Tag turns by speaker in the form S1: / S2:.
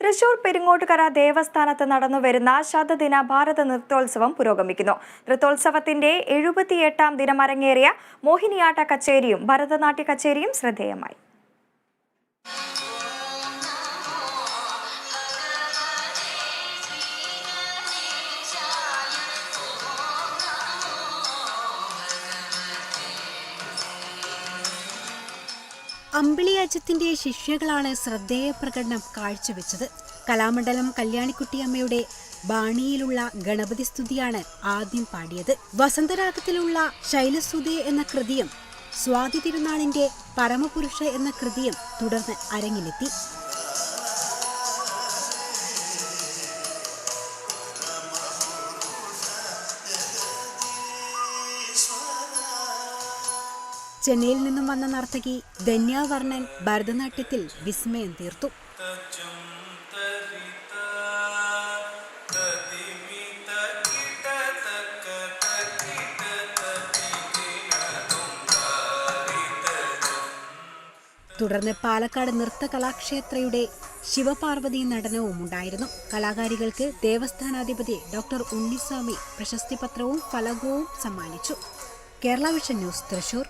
S1: തൃശൂർ പെരിങ്ങോട്ടുകര ദേവസ്ഥാനത്ത് നടന്നുവരുന്ന ശതദിന ഭാരത നൃത്തോത്സവം പുരോഗമിക്കുന്നു. നൃത്തോത്സവത്തിന്റെ എഴുപത്തിയെട്ടാം ദിനം അരങ്ങേറിയ മോഹിനിയാട്ട കച്ചേരിയും ഭരതനാട്യ കച്ചേരിയും ശ്രദ്ധേയമായി.
S2: അമ്പിളിയാച്ചത്തിന്റെ ശിഷ്യകളാണ് ശ്രദ്ധേയ പ്രകടനം കാഴ്ചവെച്ചത്. കലാമണ്ഡലം കല്യാണിക്കുട്ടിയമ്മയുടെ ബാണിയിലുള്ള ഗണപതി സ്തുതിയാണ് ആദ്യം പാടിയത്. വസന്തരാഗത്തിലുള്ള ശൈലസുതേ എന്ന കൃതിയും സ്വാതി തിരുനാളിന്റെ പരമപുരുഷ എന്ന കൃതിയും തുടർന്ന് അരങ്ങിലെത്തി. ചെന്നൈയിൽ നിന്നും വന്ന നർത്തകി ധന്യാവർണൻ ഭരതനാട്യത്തിൽ വിസ്മയം തീർത്തു. തുടർന്ന് പാലക്കാട് നൃത്ത കലാക്ഷേത്രയുടെ ശിവപാർവതി നടനവും ഉണ്ടായിരുന്നു. കലാകാരികൾക്ക് ദേവസ്ഥാനാധിപതി ഡോക്ടർ ഉണ്ണിസ്വാമി പ്രശസ്തി പത്രവും ഫലകവും സമ്മാനിച്ചു. Kerala Vision News Thrissur.